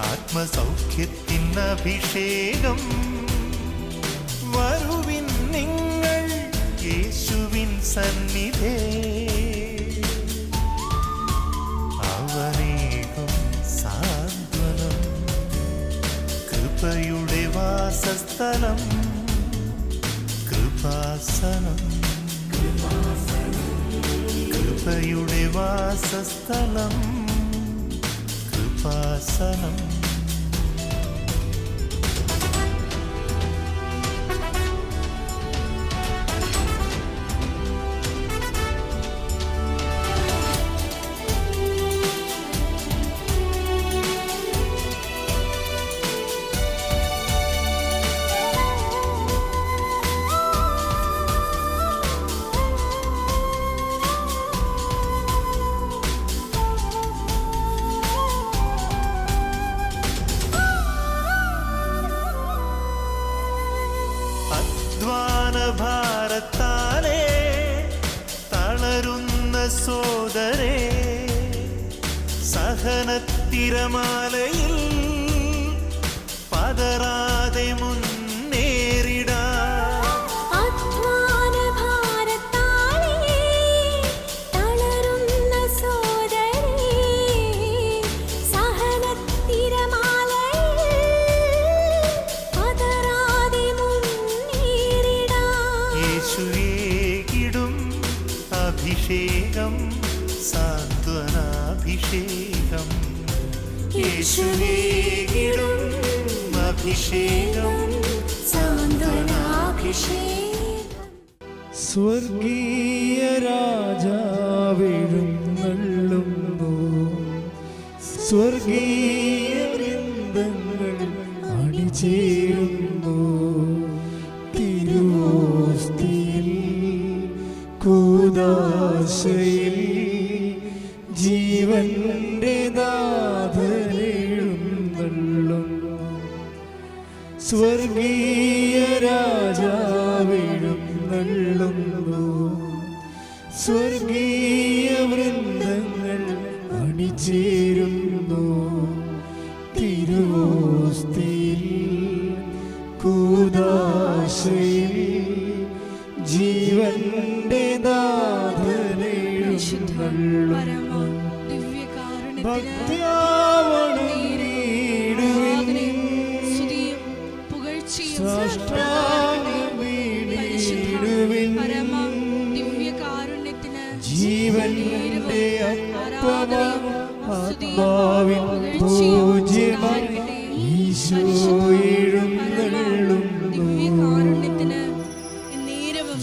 ആത്മസൗഖ്യത്തിന് അഭിഷേകം വരുവിൻ നിങ്ങൾ യേശുവിൻ സന്നിധേ. അവനേകും സാന്ത്വനം. കൃപയുടെ വാസസ്ഥലം. കൃപാസനം. കൃപയുടെ വാസസ്ഥലം. കൃപാസനം സഹനത്തിരമാലയിൽ പതറാതെ സ്വർഗീയ രാജാവെഴുന്നള്ളുന്നു സ്വർഗീയ വൃന്ദങ്ങൾ അണിചേരുന്നു തിരുവോസ്തിയിൽ കൂദാശയിൽ ജീവന്റെ സ്വർഗീയ രാജാവിടും നല്ലുന്നു സ്വർഗീയ വൃന്ദങ്ങൾ അണിചേരുന്നു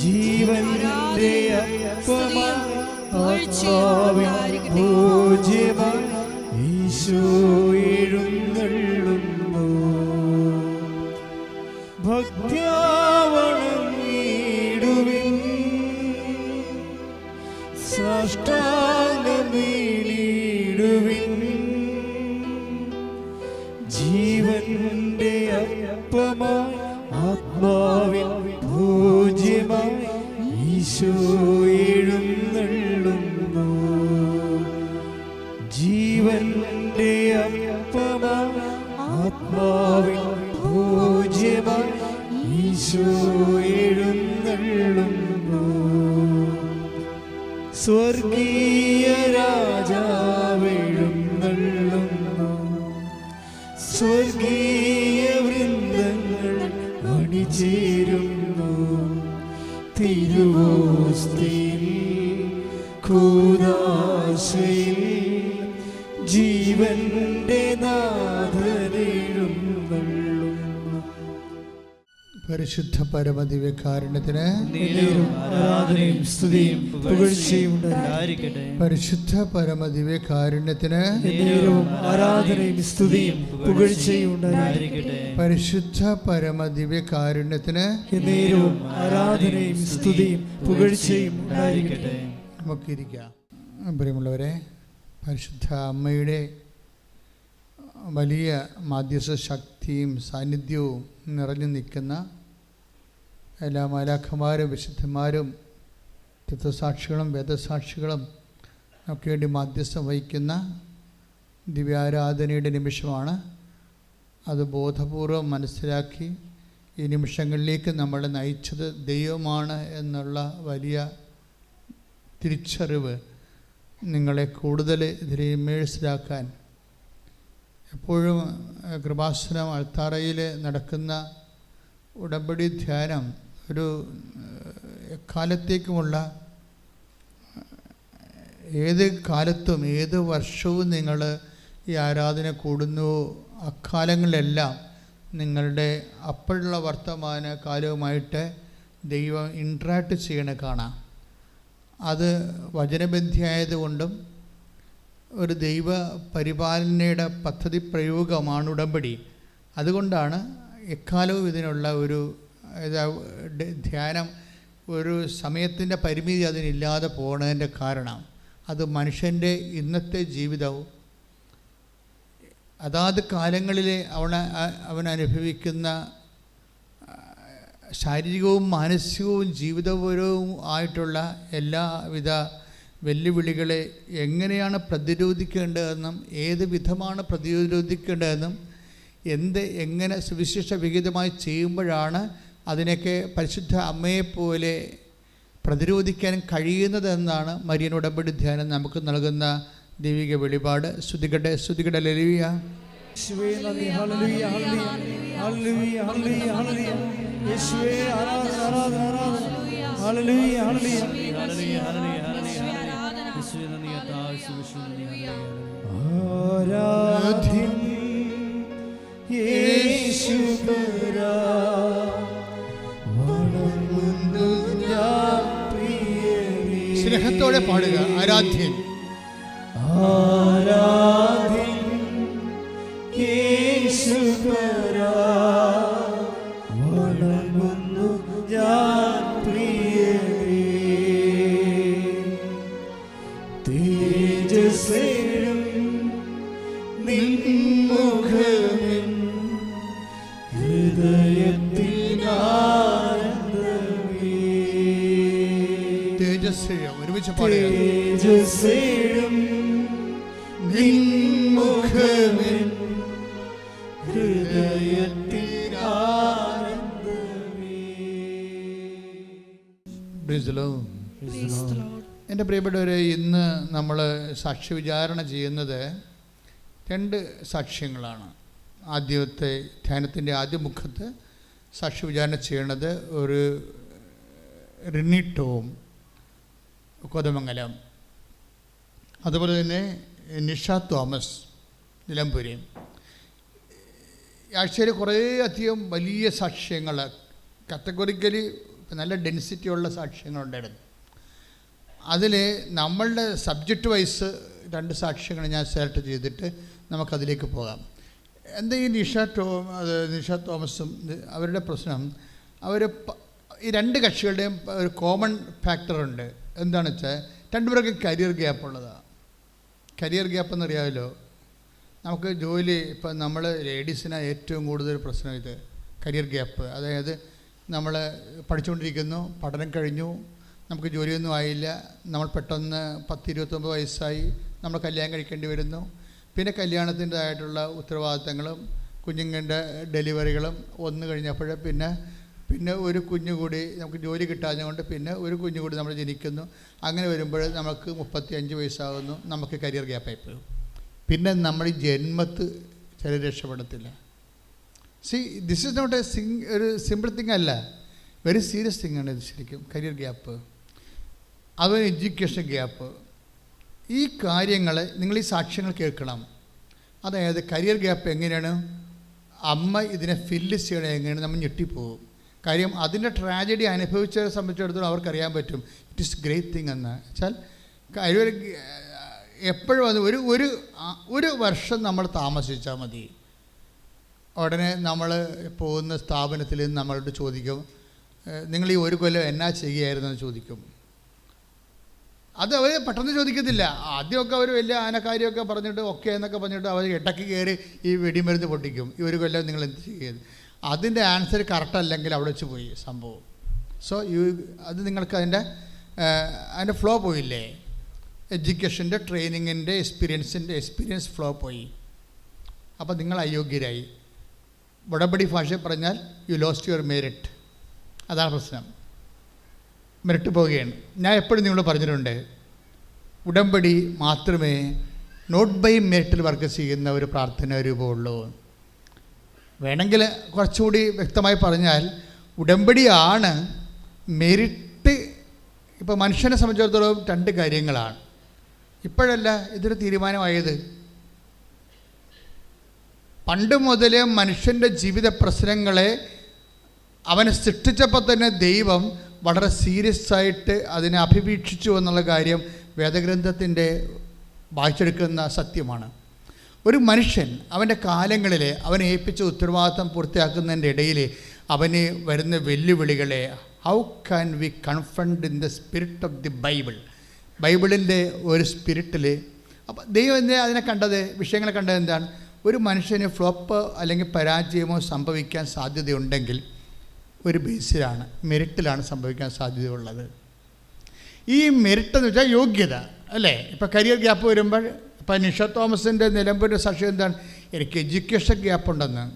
ജീവന്റെ അപ്പമാം പൂജ്യമായി ഈശോ. പരിശുദ്ധ പരമദിവ്യകാരുണ്യത്തിന് നേരവും ആരാധനയും സ്തുതിയും പുകഴ്ചയും പരിശുദ്ധ പരമദിവ്യകാരുണ്യത്തിന് ആരാധനയും സ്തുതിയും പുകഴ്ചയും പരിശുദ്ധ പരമദിവ്യകാരുണ്യത്തിന് ആരാധനയും സ്തുതിയും പുകഴ്ചയും നമുക്കിരിക്കാം. പ്രിയമുള്ളവരെ പരിശുദ്ധ അമ്മയുടെ വലിയ മാധ്യസ്ഥ ശക്തിയും സാന്നിധ്യവും നിറഞ്ഞു നിൽക്കുന്ന എല്ലാ മാലാഖമാരും വിശുദ്ധന്മാരും തത്വസാക്ഷികളും വേദസാക്ഷികളും ഒക്കെ വേണ്ടി മാധ്യസ്ഥം വഹിക്കുന്ന ദിവ്യാരാധനയുടെ നിമിഷമാണ്. അത് ബോധപൂർവം മനസ്സിലാക്കി ഈ നിമിഷങ്ങളിലേക്ക് നമ്മളെ നയിച്ചത് ദൈവമാണ് എന്നുള്ള വലിയ തിരിച്ചറിവ് നിങ്ങളെ കൂടുതൽ ഇതിലെ ഇമേഴ്സിലാക്കാൻ. എപ്പോഴും കൃപാസനം അൾത്താറയിൽ നടക്കുന്ന ഉടമ്പടി ധ്യാനം ഒരു കാലത്തേക്കുമുള്ള ഏത് കാലത്തും ഏത് വർഷവും നിങ്ങൾ ഈ ആരാധന കൂടുന്നു അക്കാലങ്ങളിലെല്ലാം നിങ്ങളുടെ അപ്പോഴുള്ള വർത്തമാന കാലവുമായിട്ട് ദൈവം ഇൻട്രാക്ട് ചെയ്യണ കാണാം. അത് വചനബന്ധിയായതുകൊണ്ടും ഒരു ദൈവ പരിപാലനയുടെ പദ്ധതി പ്രയോഗമാണ് ഉടമ്പടി. അതുകൊണ്ടാണ് എക്കാലവും ഇതിനുള്ള ഒരു ധ്യാനം ഒരു സമയത്തിന്റെ പരിമിതി അതിനില്ലാതെ പോണതിന്റെ കാരണം അത് മനുഷ്യന്റെ ഇന്നത്തെ ജീവിതവും അതാത് കാലങ്ങളിൽ അവന അവൻ അനുഭവിക്കുന്ന ശാരീരികവും മാനസികവും ജീവിതപരവും ആയിട്ടുള്ള എല്ലാവിധ വെല്ലുവിളികളെ എങ്ങനെയാണ് പ്രതിരോധിക്കേണ്ടതെന്നും ഏത് വിധമാണ് പ്രതിരോധിക്കേണ്ടതെന്നും എന്ത് എങ്ങനെ സുവിശേഷ വിഹിതമായി ചെയ്യുമ്പോഴാണ് അതിനൊക്കെ പരിശുദ്ധ അമ്മയെപ്പോലെ പ്രതിരോധിക്കാൻ കഴിയുന്നതെന്നാണ് മരിയൻ ഉടമ്പടി ധ്യാനം നമുക്ക് നൽകുന്ന ദൈവിക വെളിപാട്. ശ്രുതികട്ടെ ശ്രുതികട ലലിയ യേശുവേ നന്ദി. ഹല്ലേലൂയ ഹല്ലേലൂയ. ഹല്ലേലൂയ ഹല്ലേലൂയ. ഹല്ലേലൂയ യേശുവേ. പാടുക. ആരാധ്യൻ. എന്റെ പ്രിയപ്പെട്ടവരെ ഇന്ന് നമ്മൾ സാക്ഷ്യ വിചാരണ ചെയ്യുന്നത് രണ്ട് സാക്ഷ്യങ്ങളാണ്. ആദ്യത്തെ ധ്യാനത്തിന്റെ ആദ്യ മുഖത്ത് സാക്ഷ്യ വിചാരണ ചെയ്യണത് ഒരു റിനിട്ടോം കൊതമംഗലം. അതുപോലെ തന്നെ നിഷ തോമസ് നിലമ്പൂരി. ഈ ആഴ്ചയിൽ കുറേ അധികം വലിയ സാക്ഷ്യങ്ങൾ കാറ്റഗോറിക്കലി നല്ല ഡെൻസിറ്റി ഉള്ള സാക്ഷ്യങ്ങളുണ്ടായിരുന്നു അതിൽ നമ്മളുടെ സബ്ജക്റ്റ് വൈസ് രണ്ട് സാക്ഷ്യങ്ങൾ ഞാൻ സെലക്ട് ചെയ്തിട്ട് നമുക്കതിലേക്ക് പോകാം. എന്താ ഈ നിഷ ടോ നിഷ തോമസും അവരുടെ പ്രശ്നം അവർ ഈ രണ്ട് കക്ഷികളുടെയും ഒരു കോമൺ ഫാക്ടറുണ്ട് എന്താണെന്ന് വെച്ചാൽ രണ്ടുപേർക്കും കരിയർ ഗ്യാപ്പ് ഉള്ളതാണ് കരിയർ ഗ്യാപ്പ് എന്നറിയാമല്ലോ? നമുക്ക് ജോലി ഇപ്പം നമ്മൾ ലേഡീസിനാണ് ഏറ്റവും കൂടുതൽ പ്രശ്നം ഇത് കരിയർ ഗ്യാപ്പ് അതായത് നമ്മൾ പഠിച്ചുകൊണ്ടിരിക്കുന്നു പഠനം കഴിഞ്ഞു നമുക്ക് ജോലിയൊന്നും ആയില്ല നമ്മൾ പെട്ടെന്ന് പത്ത് ഇരുപത്തൊമ്പത് വയസ്സായി നമ്മൾ കല്യാണം കഴിക്കേണ്ടി വരുന്നു. പിന്നെ കല്യാണത്തിന്റെതായിട്ടുള്ള ഉത്തരവാദിത്തങ്ങളും കുഞ്ഞുങ്ങളുടെ ഡെലിവറികളും ഒന്ന് കഴിഞ്ഞപ്പോൾ പിന്നെ പിന്നെ ഒരു കുഞ്ഞു കൂടി നമുക്ക് ജോലി കിട്ടാഞ്ഞുകൊണ്ട് പിന്നെ ഒരു കുഞ്ഞു കൂടി നമ്മൾ ജനിക്കുന്നു. അങ്ങനെ വരുമ്പോൾ നമുക്ക് മുപ്പത്തി അഞ്ച് വയസ്സാകുന്നു നമുക്ക് കരിയർ ഗ്യാപ്പായി പോകും പിന്നെ നമ്മൾ ജന്മത്ത് ചില രക്ഷപ്പെടത്തില്ല. See this is not a Singh ഒരു സിമ്പിൾ തിങ് അല്ല. വെരി സീരിയസ് തിങ് ആണ് ഇത് ശരിക്കും. കരിയർ ഗ്യാപ്പ് അതുപോലെ എഡ്യൂക്കേഷൻ ഗ്യാപ്പ് ഈ കാര്യങ്ങൾ നിങ്ങൾ ഈ സാക്ഷ്യങ്ങൾ കേൾക്കണം. അതായത് കരിയർ ഗ്യാപ്പ് എങ്ങനെയാണ്? അമ്മ ഇതിനെ ഫില്ല് ചെയ്യണത് എങ്ങനെയാണ്? നമ്മൾ ഞെട്ടിപ്പോകും കാര്യം അതിന്റെ ട്രാജഡി അനുഭവിച്ചവരെ സംബന്ധിച്ചിടത്തോളം അവർക്കറിയാൻ പറ്റും. ഇറ്റ് ഈസ് ഗ്രേറ്റ് തിങ് എന്ന്. വെച്ചാൽ കരിയർ എപ്പോഴും അത് ഒരു ഒരു ഒരു വർഷം നമ്മൾ താമസിച്ചാൽ മതി. ഉടനെ നമ്മൾ പോകുന്ന സ്ഥാപനത്തിൽ നമ്മളോട് ചോദിക്കും നിങ്ങൾ ഈ ഒരു കൊല്ലം എന്നാ ചെയ്യുകയായിരുന്നു? എന്ന് ചോദിക്കും. അത് അവർ പെട്ടെന്ന് ചോദിക്കത്തില്ല. ആദ്യമൊക്കെ അവർ വലിയ ആനക്കാരിയൊക്കെ പറഞ്ഞിട്ട് ഒക്കെ എന്നൊക്കെ പറഞ്ഞിട്ട് അവർ ഇടയ്ക്ക് കയറി ഈ വെടിമരുന്ന് പൊട്ടിക്കും. ഈ ഒരു കൊല്ലം നിങ്ങൾ എന്ത് ചെയ്യത് അതിന്റെ ആൻസർ കറക്റ്റ് അല്ലെങ്കിൽ അവിടെ വെച്ച് പോയി സംഭവം. സോ യു അത് നിങ്ങൾക്ക് അതിന്റെ അതിന്റെ ഫ്ലോ പോയില്ലേ? എഡ്യൂക്കേഷന്റെ ട്രെയിനിങ്ങിന്റെ എക്സ്പീരിയൻസിന്റെ എക്സ്പീരിയൻസ് ഫ്ലോ പോയി. അപ്പോൾ നിങ്ങൾ അയോഗ്യരായി. ഉടമ്പടി ഭാഷ പറഞ്ഞാൽ യു ലോസ്റ്റ് യുവർ മെറിറ്റ് അതാണ് പ്രശ്നം. മെറിറ്റ് പോവുകയാണ്. ഞാൻ എപ്പോഴും നിങ്ങളോട് പറഞ്ഞിട്ടുണ്ട് ഉടമ്പടി മാത്രമേ നോട്ട് ബൈ മെറിറ്റിൽ വർക്ക് ചെയ്യുന്ന ഒരു പ്രാർത്ഥന രൂപമുള്ളൂ. വേണമെങ്കിൽ കുറച്ചുകൂടി വ്യക്തമായി പറഞ്ഞാൽ ഉടമ്പടിയാണ് മെറിറ്റ് ഇപ്പോൾ മനുഷ്യനെ സംബന്ധിച്ചിടത്തോളം രണ്ട് കാര്യങ്ങളാണ്. ഇപ്പോഴല്ല ഇതൊരു തീരുമാനമായത്. പണ്ട് മുതലേ മനുഷ്യന്റെ ജീവിത പ്രശ്നങ്ങളെ അവനെ സൃഷ്ടിച്ചപ്പോൾ തന്നെ ദൈവം വളരെ സീരിയസ് ആയിട്ട് അതിനെ അഭിവീക്ഷിച്ചു എന്നുള്ള കാര്യം വേദഗ്രന്ഥത്തിന്റെ വായിച്ചെടുക്കുന്ന സത്യമാണ്. ഒരു മനുഷ്യൻ അവന്റെ കാലങ്ങളിൽ അവനെ ഏൽപ്പിച്ച ഉത്തരവാദിത്തം പൂർത്തിയാക്കുന്നതിന്റെ ഇടയിൽ അവന് വരുന്ന വെല്ലുവിളികളെ how can we confound in the spirit of the Bible ബൈബിളിന്റെ ഒരു സ്പിരിറ്റിൽ അപ്പം ദൈവം എന്താ അതിനെ കണ്ടത്? വിഷയങ്ങളെ കണ്ടത് എന്താണ്? ഒരു മനുഷ്യന് ഫ്ലോപ്പ് അല്ലെങ്കിൽ പരാജയമോ സംഭവിക്കാൻ സാധ്യതയുണ്ടെങ്കിൽ ഒരു ബേസിലാണ് മെറിറ്റിലാണ് സംഭവിക്കാൻ സാധ്യതയുള്ളത്. ഈ മെറിറ്റ് എന്ന് വെച്ചാൽ യോഗ്യത അല്ലേ? ഇപ്പോൾ കരിയർ ഗ്യാപ്പ് വരുമ്പോൾ ഇപ്പം നിഷ തോമസിന്റെ നിലമ്പൂരിന്റെ സാക്ഷ്യം എന്താണ്? എനിക്ക് എഡ്യൂക്കേഷൻ ഗ്യാപ്പ് ഉണ്ടെന്ന്.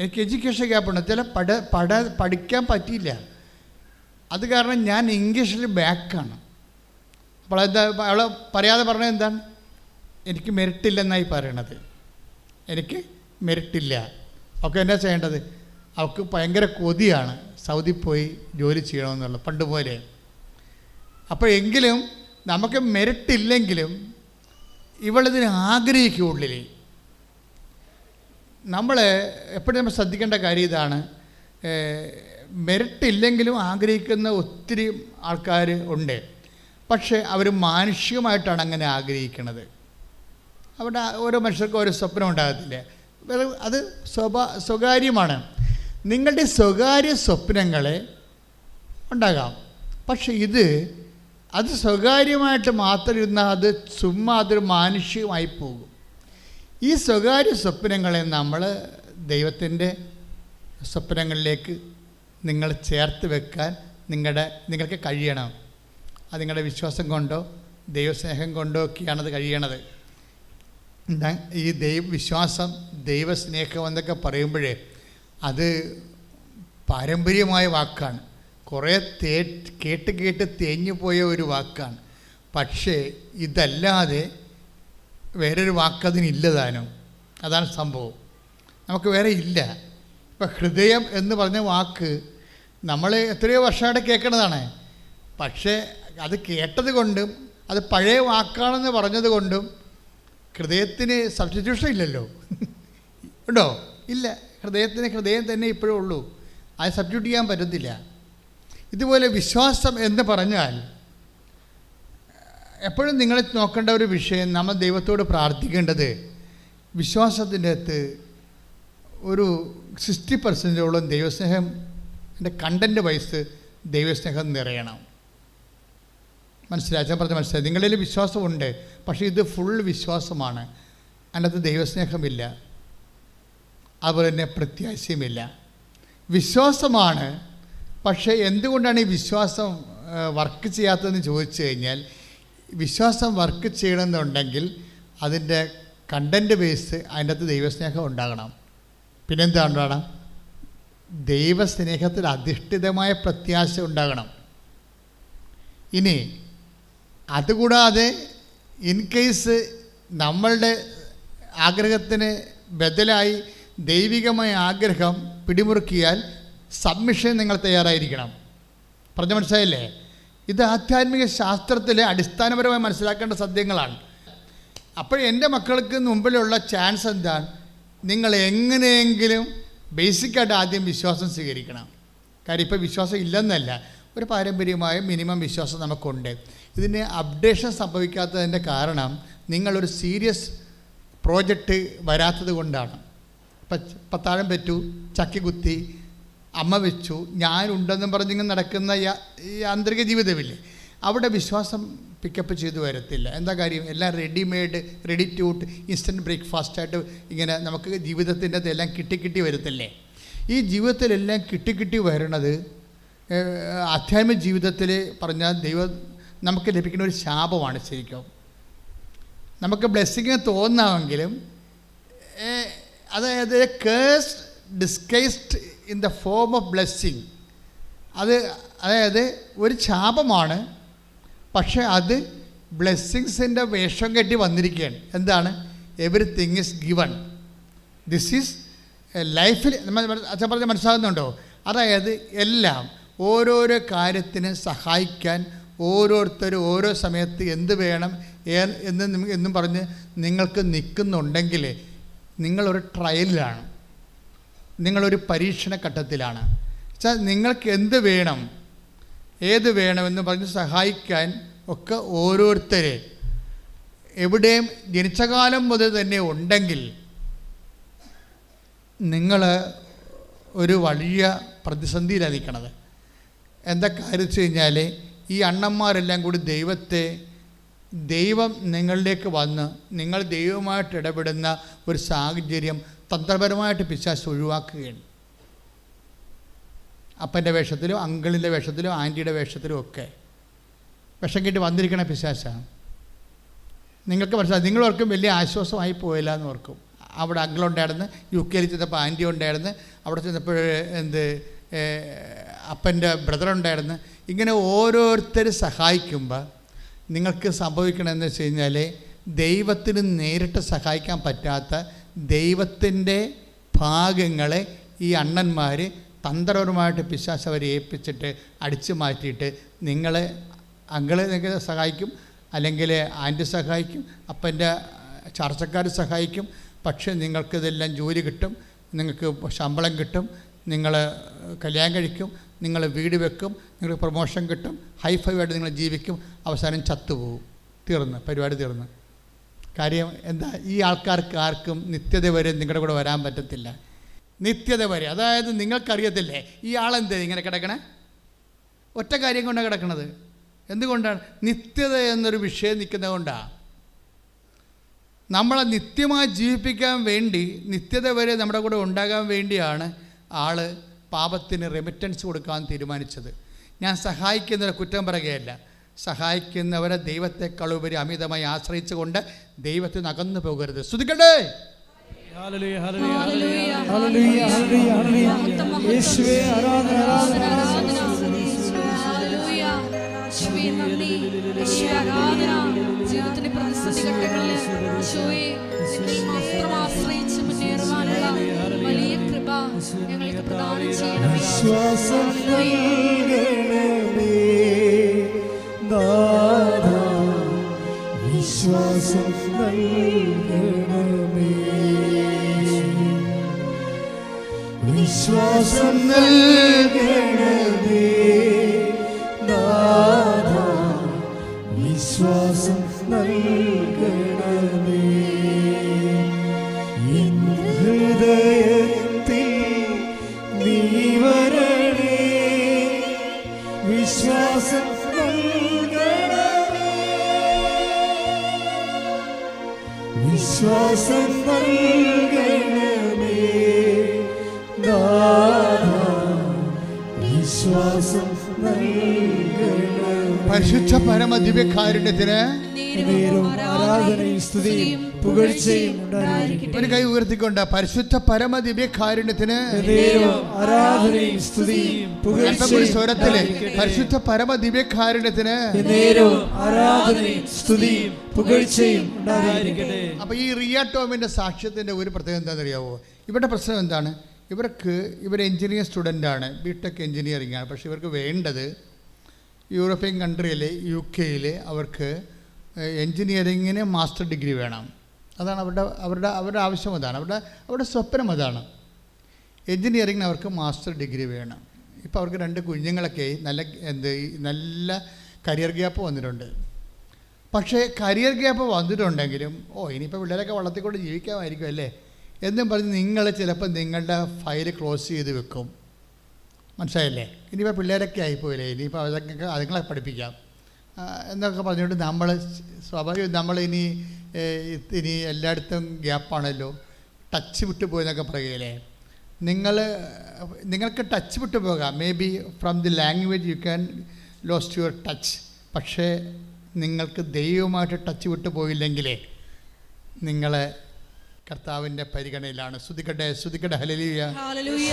എനിക്ക് എഡ്യൂക്കേഷൻ ഗ്യാപ്പ് ഉണ്ട്. ചില പഠ പഠ പഠിക്കാൻ പറ്റിയില്ല. അത് കാരണം ഞാൻ ഇംഗ്ലീഷിൽ ബാക്കാണ്. അപ്പോൾ എന്താ അവൾ പറയാതെ പറഞ്ഞത് എന്താണ്? എനിക്ക് മെരിട്ടില്ലെന്നായി പറയണത്. എനിക്ക് മെരിട്ടില്ല. ഒക്കെ എന്നാ ചെയ്യേണ്ടത്? അവൾക്ക് ഭയങ്കര കൊതിയാണ് സൗദി പോയി ജോലി ചെയ്യണമെന്നുള്ളത് പണ്ട് പോലെ. അപ്പോൾ എങ്കിലും നമുക്ക് മെറിറ്റ് ഇല്ലെങ്കിലും ഇവളിതിന് ആഗ്രഹിക്കും ഉള്ളിൽ നമ്മൾ എപ്പോഴും നമ്മൾ ശ്രദ്ധിക്കേണ്ട കാര്യം ഇതാണ്. മെറിറ്റ് ഇല്ലെങ്കിലും ആഗ്രഹിക്കുന്ന ഒത്തിരി ആൾക്കാർ ഉണ്ട്. പക്ഷേ അവർ മാനുഷികമായിട്ടാണ് അങ്ങനെ ആഗ്രഹിക്കുന്നത് അവിടെ ഓരോ മനുഷ്യർക്കും ഓരോ സ്വപ്നം ഉണ്ടാകത്തില്ല? അത് സ്വഭാ സ്വകാര്യമാണ്. നിങ്ങളുടെ സ്വകാര്യ സ്വപ്നങ്ങളെ ഉണ്ടാകാം. പക്ഷെ ഇത് അത് സ്വകാര്യമായിട്ട് മാത്രം ഇരുന്നാൽ അത് ചുമ്മാ അതൊരു മാനുഷികമായി പോകും. ഈ സ്വകാര്യ സ്വപ്നങ്ങളെ നമ്മൾ ദൈവത്തിന്റെ സ്വപ്നങ്ങളിലേക്ക് നിങ്ങൾ ചേർത്ത് വെക്കാൻ നിങ്ങളുടെ നിങ്ങൾക്ക് കഴിയണം. അത് നിങ്ങളുടെ വിശ്വാസം കൊണ്ടോ ദൈവസ്നേഹം കൊണ്ടോ ഒക്കെയാണത് കഴിയണത്. ഈ ദൈവ വിശ്വാസം ദൈവസ്നേഹം എന്നൊക്കെ പറയുമ്പോഴേ അത് പാരമ്പര്യമായ വാക്കാണ്. കുറേ തേ കേട്ട് കേട്ട് തേഞ്ഞു പോയ ഒരു വാക്കാണ്. പക്ഷേ ഇതല്ലാതെ വേറൊരു വാക്കതിനില്ലതാനും അതാണ് സംഭവം. നമുക്ക് വേറെ ഇല്ല. ഇപ്പം ഹൃദയം എന്ന് പറഞ്ഞ വാക്ക് നമ്മൾ എത്രയോ വർഷമായിട്ട് കേൾക്കണതാണ്. പക്ഷേ അത് കേട്ടത് കൊണ്ടും അത് പഴയ വാക്കാണെന്ന് പറഞ്ഞത് കൊണ്ടും ഹൃദയത്തിന് സബ്സ്റ്റിറ്റ്യൂഷൻ ഇല്ലല്ലോ. ഉണ്ടോ? ഇല്ല. ഹൃദയത്തിന് ഹൃദയം തന്നെ ഇപ്പോഴേ ഉള്ളൂ. അത് സബ്സ്റ്റിറ്റ്യൂട്ട് ചെയ്യാൻ പറ്റത്തില്ല. ഇതുപോലെ വിശ്വാസം എന്ന് പറഞ്ഞാൽ എപ്പോഴും നിങ്ങൾ നോക്കേണ്ട ഒരു വിഷയം നമ്മൾ ദൈവത്തോട് പ്രാർത്ഥിക്കേണ്ടത് വിശ്വാസത്തിന്റെ അകത്ത് ഒരു സിക്സ്റ്റി പെർസെന്റോളം ദൈവസ്നേഹം എന്റെ കണ്ടന്റ് വൈസ് ദൈവസ്നേഹം നിറയണം. മനസ്സിലായി? ഞാൻ പറഞ്ഞ മനസ്സിലായി? നിങ്ങളിൽ വിശ്വാസമുണ്ട്. പക്ഷേ ഇത് ഫുൾ വിശ്വാസമാണ്. അതിനകത്ത് ദൈവസ്നേഹമില്ല. അതുപോലെ തന്നെ പ്രത്യാശയുമില്ല. വിശ്വാസമാണ്. പക്ഷേ എന്തുകൊണ്ടാണ് ഈ വിശ്വാസം വർക്ക് ചെയ്യാത്തതെന്ന് ചോദിച്ചു കഴിഞ്ഞാൽ വിശ്വാസം വർക്ക് ചെയ്യണമെന്നുണ്ടെങ്കിൽ അതിന്റെ കണ്ടന്റ് ബേസ് അതിന്റെ അകത്ത് ദൈവസ്നേഹം ഉണ്ടാകണം. പിന്നെന്താണ് ദൈവസ്നേഹത്തിൽ അധിഷ്ഠിതമായ പ്രത്യാശ ഉണ്ടാകണം. ഇനി അതുകൂടാതെ ഇൻ കേസ് നമ്മളുടെ ആഗ്രഹത്തിന് ബദലായി ദൈവികമായ ആഗ്രഹം പിടിമുറുക്കിയാൽ സബ്മിഷൻ നിങ്ങൾ തയ്യാറായിരിക്കണം. പറഞ്ഞ മനസ്സിലായില്ലേ? ഇത് ആധ്യാത്മിക ശാസ്ത്രത്തിലെ അടിസ്ഥാനപരമായി മനസ്സിലാക്കേണ്ട സത്യങ്ങളാണ്. അപ്പോൾ എന്റെ മക്കൾക്ക് മുമ്പിലുള്ള ചാൻസ് എന്താണ്? നിങ്ങൾ എങ്ങനെയെങ്കിലും ബേസിക്കായിട്ട് ആദ്യം വിശ്വാസം സ്വീകരിക്കണം. കാര്യം ഇപ്പോൾ വിശ്വാസം ഇല്ലെന്നല്ല ഒരു പാരമ്പര്യമായ മിനിമം വിശ്വാസം നമുക്കുണ്ട്. ഇതിന് അപ്ഡേഷൻ സംഭവിക്കാത്തതിന്റെ കാരണം നിങ്ങളൊരു സീരിയസ് പ്രോജക്റ്റ് വരാത്തത് കൊണ്ടാണ്. പത്താഴം പറ്റു ചക്കി കുത്തി അമ്മ വെച്ചു ഞാനുണ്ടെന്നും പറഞ്ഞിങ്ങനെ നടക്കുന്ന യാന്ത്രിക ജീവിതമില്ലേ? അവിടെ വിശ്വാസം പിക്കപ്പ് ചെയ്തു വരത്തില്ല. എന്താ കാര്യം? എല്ലാം റെഡിമെയ്ഡ് റെഡി ടു ഇൻസ്റ്റന്റ് ബ്രേക്ക്ഫാസ്റ്റായിട്ട് ഇങ്ങനെ നമുക്ക് ജീവിതത്തിന്റെ എല്ലാം കിട്ടി കിട്ടി വരത്തില്ലേ? ഈ ജീവിതത്തിലെല്ലാം കിട്ടി കിട്ടി വരണത് ആധ്യാത്മിക ജീവിതത്തിൽ പറഞ്ഞാൽ ദൈവം നമുക്ക് ലഭിക്കുന്ന ഒരു ശാപമാണ് ശരിക്കും. നമുക്ക് ബ്ലെസ്സിങ് തോന്നാമെങ്കിലും അതായത് curse disguised in the form of blessing അത് അതായത് ഒരു ശാപമാണ് പക്ഷേ അത് ബ്ലെസ്സിങ്സിന്റെ വേഷം കെട്ടി വന്നിരിക്കുകയാണ്. എന്താണ്? Everything is given this is ലൈഫിൽ അച്ഛൻ പറഞ്ഞ് മനസ്സിലാകുന്നുണ്ടോ? അതായത് എല്ലാം ഓരോരോ കാര്യത്തിന് സഹായിക്കാൻ ഓരോരുത്തരും ഓരോ സമയത്ത് എന്ത് വേണം എന്ന് എന്നും പറഞ്ഞ് നിങ്ങൾക്ക് നിൽക്കുന്നുണ്ടെങ്കിൽ നിങ്ങളൊരു ട്രയലിലാണ് നിങ്ങളൊരു പരീക്ഷണ ഘട്ടത്തിലാണ്. വെച്ചാൽ നിങ്ങൾക്ക് എന്ത് വേണം ഏത് വേണമെന്ന് പറഞ്ഞ് സഹായിക്കാൻ ഒക്കെ ഓരോരുത്തരെ. എവിടെയും ജനിച്ച കാലം മുതൽ തന്നെ ഉണ്ടെങ്കിൽ നിങ്ങൾ ഒരു വലിയ പ്രതിസന്ധിയിലായിരിക്കണത് എന്താ കാര്യം വെച്ച് കഴിഞ്ഞാൽ ഈ അണ്ണന്മാരെല്ലാം കൂടി ദൈവത്തെ ദൈവം നിങ്ങളിലേക്ക് വന്ന് നിങ്ങൾ ദൈവമായിട്ട് ഇടപെടുന്ന ഒരു സാഹചര്യം തന്ത്രപരമായിട്ട് പിശാസ് ഒഴിവാക്കുകയാണ്. അപ്പന്റെ വേഷത്തിലും അങ്കിളിന്റെ വേഷത്തിലും ആന്റിയുടെ വേഷത്തിലും ഒക്കെ. വിഷം കേട്ട് വന്നിരിക്കണ പിശാസാണ് നിങ്ങൾക്ക് മനസ്സിലായി നിങ്ങളോർക്കും വലിയ ആശ്വാസമായി പോയില്ല എന്ന് ഓർക്കും. അവിടെ അങ്കിളുണ്ടായിരുന്നു യു കെയിൽ ചെന്നപ്പോൾ ആന്റി ഉണ്ടായിരുന്നു. അവിടെ ചെന്നപ്പോൾ എന്ത് അപ്പന്റെ ബ്രദർ ഉണ്ടായിരുന്നു. ഇങ്ങനെ ഓരോരുത്തർ സഹായിക്കുമ്പോൾ നിങ്ങൾക്ക് സംഭവിക്കണമെന്ന് വെച്ച് കഴിഞ്ഞാൽ ദൈവത്തിന് നേരിട്ട് സഹായിക്കാൻ പറ്റാത്ത ദൈവത്തിന്റെ ഭാഗങ്ങളെ ഈ അണ്ണന്മാർ തന്ത്രപരമായിട്ട് പിശാസ് അവരെ ഏൽപ്പിച്ചിട്ട് അടിച്ചു മാറ്റിയിട്ട് നിങ്ങളെ അങ്ങളെ നിങ്ങൾ സഹായിക്കും അല്ലെങ്കിൽ ആന്റി സഹായിക്കും അപ്പന്റെ ചർച്ചക്കാർ സഹായിക്കും. പക്ഷേ നിങ്ങൾക്കിതെല്ലാം ജോലി കിട്ടും നിങ്ങൾക്ക് ശമ്പളം കിട്ടും നിങ്ങൾ കല്യാണം കഴിക്കും നിങ്ങൾ വീട് വെക്കും നിങ്ങൾക്ക് പ്രൊമോഷൻ കിട്ടും ഹൈ ഫൈവ് ആയിട്ട് നിങ്ങൾ ജീവിക്കും അവസാനം ചത്തുപോകും തീർന്ന് പരിപാടി തീർന്ന്. കാര്യം എന്താ ഈ ആൾക്കാർക്ക് ആർക്കും നിത്യത വരെ നിങ്ങളുടെ കൂടെ വരാൻ പറ്റത്തില്ല. നിത്യത വരെ അതായത് നിങ്ങൾക്കറിയത്തില്ലേ ഈ ആളെന്ത് ഇങ്ങനെ കിടക്കണേ? ഒറ്റ കാര്യം കൊണ്ടാണ് കിടക്കണത്. എന്തുകൊണ്ടാണ്? നിത്യത എന്നൊരു വിഷയം നിൽക്കുന്നത് കൊണ്ടാണ് നമ്മളെ നിത്യമായി ജീവിപ്പിക്കാൻ വേണ്ടി നിത്യത വരെ നമ്മുടെ കൂടെ ഉണ്ടാകാൻ വേണ്ടിയാണ് ആൾ പാപത്തിന് റെമിറ്റൻസ് കൊടുക്കാൻ തീരുമാനിച്ചത്. ഞാൻ സഹായിക്കുന്നവരെ കുറ്റം പറയുകയല്ല. സഹായിക്കുന്നവരെ ദൈവത്തെക്കാളുപരി അമിതമായി ആശ്രയിച്ചുകൊണ്ട് ദൈവത്തിന് അകന്നു പോകരുത്. ആരാധന. ജീവിതത്തിന്റെ പ്രതിസന്ധി ഘട്ടങ്ങളിൽ മാത്രം ആശ്രയിച്ച് മുന്നേറുവാനുള്ള വിശ്വാസം നൽകണമേ. ദാദാ വിശ്വാസം നൽകണമേ വിശ്വാസം നൽകണമേ. വിശ്വാസം നൽകണമേ. വിശ്വാസം പരിശുദ്ധ പരമ ദിവ്യകാരുണ്യത്തിന് ആരാധനയും സ്തുതിയും. പുകഴ്ചയും ഒരു കൈ ഉയർത്തിക്കൊണ്ട് പരിശുദ്ധ പരമ ദിവ്യകാരുണ്യത്തിന് നേരവും ആരാധനയും സ്തുതിയും പുകഴ്ചയും സ്വരത്തിൽ പരിശുദ്ധ പരമ ദിവ്യകാരുണ്യത്തിന് നേരവും ആരാധനയും സ്തുതിയും പുകഴ്ചയും അപ്പോൾ ഈ റിയ ടോമിന്റെ സാക്ഷ്യത്തിന്റെ ഒരു പ്രത്യേകത എന്താണെന്നറിയാവോ? ഇവരുടെ പ്രശ്നം എന്താണ്? ഇവർക്ക് ഇവർ എഞ്ചിനീയർ സ്റ്റുഡന്റാണ് ബി ടെക് എഞ്ചിനീയറിംഗ് ആണ്. പക്ഷേ ഇവർക്ക് വേണ്ടത് യൂറോപ്യൻ കൺട്രിയിൽ യു കെയിൽ അവർക്ക് എഞ്ചിനീയറിങ്ങിന് മാസ്റ്റർ ഡിഗ്രി വേണം. അതാണ് അവരുടെ അവരുടെ അവരുടെ ആവശ്യം അതാണ്. അവരുടെ അവരുടെ സ്വപ്നം അതാണ്. എൻജിനീയറിങ്ങിന് അവർക്ക് മാസ്റ്റർ ഡിഗ്രി വേണം. ഇപ്പോൾ അവർക്ക് രണ്ട് കുഞ്ഞുങ്ങളൊക്കെ നല്ല എന്ത് നല്ല കരിയർ ഗ്യാപ്പ് വന്നിട്ടുണ്ട്. പക്ഷേ കരിയർ ഗ്യാപ്പ് വന്നിട്ടുണ്ടെങ്കിലും ഓ ഇനിയിപ്പോൾ പിള്ളേരൊക്കെ വളർത്തിക്കൊണ്ട് ജീവിക്കാമായിരിക്കും അല്ലേ? എന്നും പറഞ്ഞ് നിങ്ങൾ ചിലപ്പോൾ നിങ്ങളുടെ ഫയൽ ക്ലോസ് ചെയ്ത് വെക്കും. മനസ്സിലായില്ലേ? ഇനിയിപ്പോൾ പിള്ളേരൊക്കെ ആയിപ്പോയില്ലേ? ഇനിയിപ്പോൾ അതൊക്കെ അതുങ്ങളെ പഠിപ്പിക്കാം. എന്നൊക്കെ പറഞ്ഞുകൊണ്ട് നമ്മൾ സ്വാഭാവികം നമ്മൾ ഇനി ഇനി എല്ലായിടത്തും ഗ്യാപ്പാണല്ലോ. ടച്ച് വിട്ടു പോയെന്നൊക്കെ പറയുകയില്ലേ? നിങ്ങൾ നിങ്ങൾക്ക് ടച്ച് വിട്ടു പോകാം. May be from the language you can lost your touch പക്ഷേ നിങ്ങൾക്ക് ദൈവമായിട്ട് ടച്ച് വിട്ടു പോയില്ലെങ്കിലേ നിങ്ങളെ കർത്താവിന്റെ പരിഗണനയിലാണ്. ശ്രുതിക്കട്ടെ ശ്രുതിക്കട്ടെ ഹലലിയ ഹല്ലേലൂയ,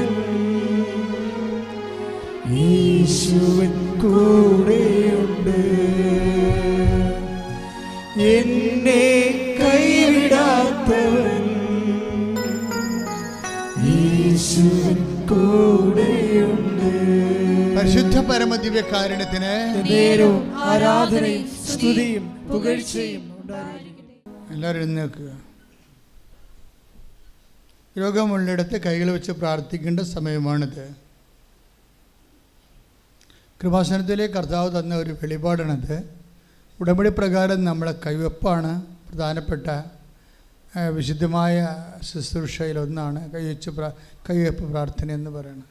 നേരവും ആരാധനയും സ്തുതിയും പുകഴ്ചയും എല്ലാവരും എഴുന്നേൽക്കുക. രോഗമുള്ളിടത്ത് കൈകൾ വെച്ച് പ്രാർത്ഥിക്കേണ്ട സമയമാണിത്. കൃപാസനത്തിലെ കർത്താവ് തന്ന ഒരു വെളിപാടാണിത്. ഉടമ്പടി പ്രകാരം നമ്മളെ കൈവെപ്പാണ്. പ്രധാനപ്പെട്ട വിശുദ്ധമായ ശുശ്രൂഷയിലൊന്നാണ് കൈവച്ച് പ്രാ കൈവെപ്പ് പ്രാർത്ഥന എന്ന് പറയുന്നത്.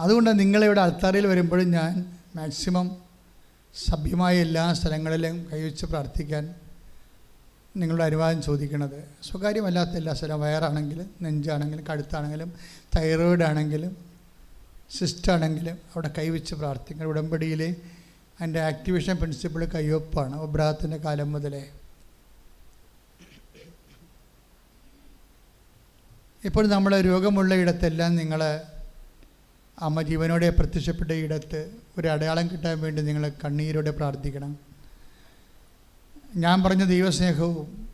അതുകൊണ്ട് നിങ്ങളിവിടെ അൾത്താരയിൽ വരുമ്പോഴും ഞാൻ മാക്സിമം സഭ്യമായ എല്ലാ സ്ഥലങ്ങളിലും കൈവച്ച് പ്രാർത്ഥിക്കാൻ നിങ്ങളുടെ അനുവാദം ചോദിക്കുന്നത് സ്വകാര്യമല്ലാത്ത എല്ലാ സ്ഥലം വയറാണെങ്കിലും നെഞ്ചാണെങ്കിലും കഴുത്താണെങ്കിലും തൈറോയിഡ് ആണെങ്കിലും സിസ്റ്റാണെങ്കിലും അവിടെ കൈവച്ച് പ്രാർത്ഥിക്കണം. ഉടമ്പടിയിൽ അതിന്റെ ആക്ടിവേഷൻ പ്രിൻസിപ്പിൾ കയ്യൊപ്പാണ് ഒബ്രാഹത്തിന്റെ കാലം മുതലേ. ഇപ്പോൾ നമ്മൾ രോഗമുള്ള ഇടത്തെല്ലാം നിങ്ങൾ അമ്മ ജീവനോടെ പ്രത്യക്ഷപ്പെട്ട ഇടത്ത് ഒരു അടയാളം കിട്ടാൻ വേണ്ടി നിങ്ങൾ കണ്ണീരോടെ പ്രാർത്ഥിക്കണം. ഞാൻ പറഞ്ഞ ദൈവസ്നേഹവും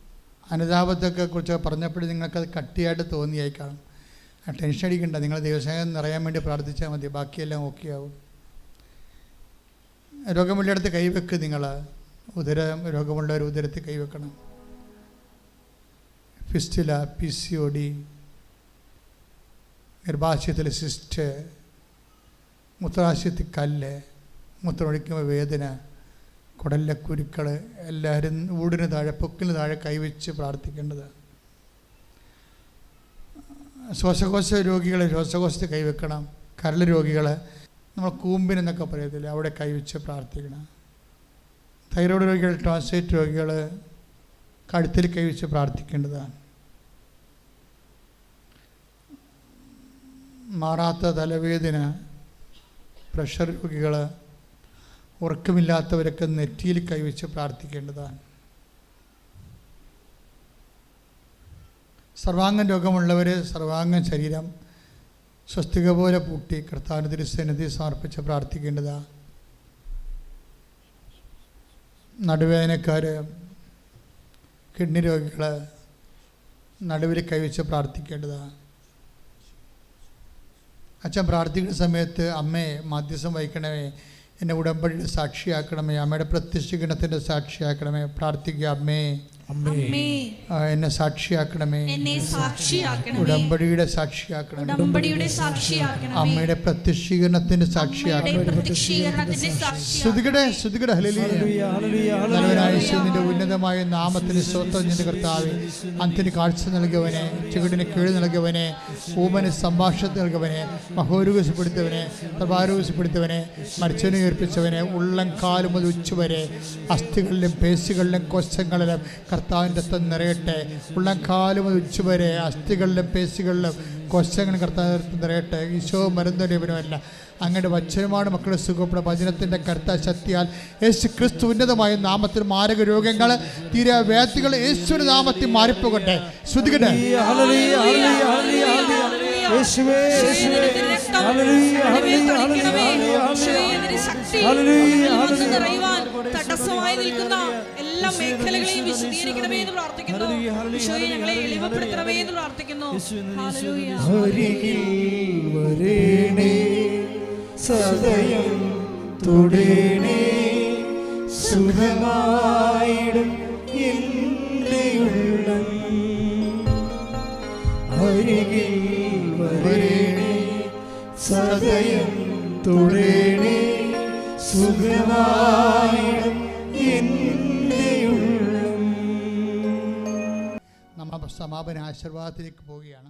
അനുതാപത്തൊക്കെ കുറിച്ച് പറഞ്ഞപ്പോൾ നിങ്ങൾക്കത് കട്ടിയായിട്ട് ആ ടെൻഷൻ അടിക്കണ്ട. നിങ്ങൾ ദൈവസ്നേഹം നിറയാൻ വേണ്ടി പ്രാർത്ഥിച്ചാൽ മതി. ബാക്കിയെല്ലാം ഓക്കെ ആവും. രോഗമുള്ളിടത്ത് കൈവെക്ക് നിങ്ങൾ. ഉദരം രോഗമുള്ളവർ ഉദരത്തിൽ കൈവെക്കണം. Fistula P C O D ഗർഭാശയത്തിലെ cyst മൂത്രാശയത്തിൽ കല്ല് മൂത്രമൊഴിക്കുമ്പോൾ വേദന കുടലിലെ കുരുക്കൾ എല്ലാവരും ഊടിന് താഴെ പൊക്കിന് താഴെ കൈവച്ച് പ്രാർത്ഥിക്കേണ്ടതാണ് ശ്വാസകോശ രോഗികൾ ശ്വാസകോശത്തിൽ കൈവെക്കണം. കരൾ രോഗികൾ നമ്മൾ കൂമ്പിനെന്നൊക്കെ പറയത്തില്ല അവിടെ കൈവച്ച് പ്രാർത്ഥിക്കണം. തൈറോയ്ഡ് രോഗികൾ ട്രാൻസ്ലേറ്റ് രോഗികൾ കഴുത്തിൽ കൈവച്ച് പ്രാർത്ഥിക്കേണ്ടതാണ്. മാറാത്ത തലവേദന പ്രഷർ രോഗികൾ ഉറക്കമില്ലാത്തവരൊക്കെ നെറ്റിയിൽ കൈവച്ച് പ്രാർത്ഥിക്കേണ്ടതാണ്. സർവാംഗം രോഗമുള്ളവർ സർവാംഗം ശരീരം സ്വസ്തിക പോലെ പൂട്ടി കർത്താവിന് തിരുസന്നിധി സമർപ്പിച്ച് പ്രാർത്ഥിക്കേണ്ടതാണ് നടുവേദനക്കാർ കിഡ്നി രോഗികൾ നടുവിൽ കൈവച്ച് പ്രാർത്ഥിക്കേണ്ടതാണ് അച്ഛൻ പ്രാർത്ഥിക്കുന്ന സമയത്ത് അമ്മയെ മധ്യസ്ഥം വഹിക്കണമേ എന്നെ ഉടമ്പടിയുടെ സാക്ഷിയാക്കണമേ അമ്മയുടെ പ്രത്യക്ഷീകരണത്തിന്റെ സാക്ഷിയാക്കണമേ പ്രാർത്ഥിക്കുക അമ്മേ. അമ്മേ എന്നെ സാക്ഷിയാക്കണമേ. എന്നെ സാക്ഷിയാക്കണമേ. ഉടമ്പടിയുടെ സാക്ഷിയാക്കണം ഉടമ്പടിയുടെ സാക്ഷിയാക്കണം അമ്മയുടെ പ്രത്യക്ഷീകരണത്തിന്റെ സാക്ഷി ശ്രുതികടെ ശ്രുതികടെ ഹലലിയ ഹല്ലേലൂയ, ഹല്ലേലൂയ, ഹല്ലേലൂയ. യേശുവിന്റെ ഉന്നതമായ നാമത്തിന് സ്വത്വം നിന്റെ കർത്താവെ. അന്തിന് കാഴ്ച നൽകിയവനെ ചുവടിന് കീഴ് നൽകിയവനെ ഊമന് സംഭാഷണത്തിൽ നൽകിയവനെ മഹോരുകസപ്പെടുത്തവനെ പ്രഭാരൂകസപ്പെടുത്തവനെ മരിച്ചവനെ ഏർപ്പിച്ചവനെ ഉള്ളം കാലു മുതൽ ഉച്ചവരെ അസ്ഥികളിലും പേശികളിലും കോശങ്ങളിലും കർത്താവിന്റെ രക്തം നിറയട്ടെ. ഉള്ളം കാലം മുതൽ ഉച്ചവരെ അസ്ഥികളിലും പേശികളിലും കൊശങ്ങൾ കർത്താവ് നിറയട്ടെ. ഈശോ മരുന്നൊരുവനുമല്ല അങ്ങയുടെ വച്ചനുമാണ് മക്കളെ സുഖപ്പെടുക വചനത്തിന്റെ കർത്ത ശക്തിയാൽ യേശു ക്രിസ്തു ഉന്നതമായ നാമത്തിൽ മാരക രോഗങ്ങൾ തീരെ വ്യാധികൾ യേശുവിന്റെ നാമത്തിൽ മാറിപ്പോകട്ടെ. ശ്രുതികട്ടെ ഹല്ലേലൂയ ഹല്ലേലൂയ ഹല്ലേലൂയ ഹല്ലേലൂയ. യേശുവേ യേശുവേ. ഹല്ലേലൂയ ഹല്ലേലൂയ ഹല്ലേലൂയ ഹല്ലേലൂയ. ഹല്ലേലൂയ. നിറയുവാൻ തടസ്സമായി നിൽക്കുന്ന എല്ലാ മേഖലകളെയും വിശദീകരിക്കണമേ എന്ന് പ്രാർത്ഥിക്കുന്നു. ഈശോയെ ഞങ്ങളെ എളിമപ്പെടുത്തണമേ എന്ന് പ്രാർത്ഥിക്കുന്നു. വരേണേ സദയം തൊടേണേ സുഖമായിടും ഉള്ളം അരികിൽ വരേണേ സദയം തൊടേണേ സമാപന ആശീർവാദത്തിലേക്ക് പോവുകയാണ്.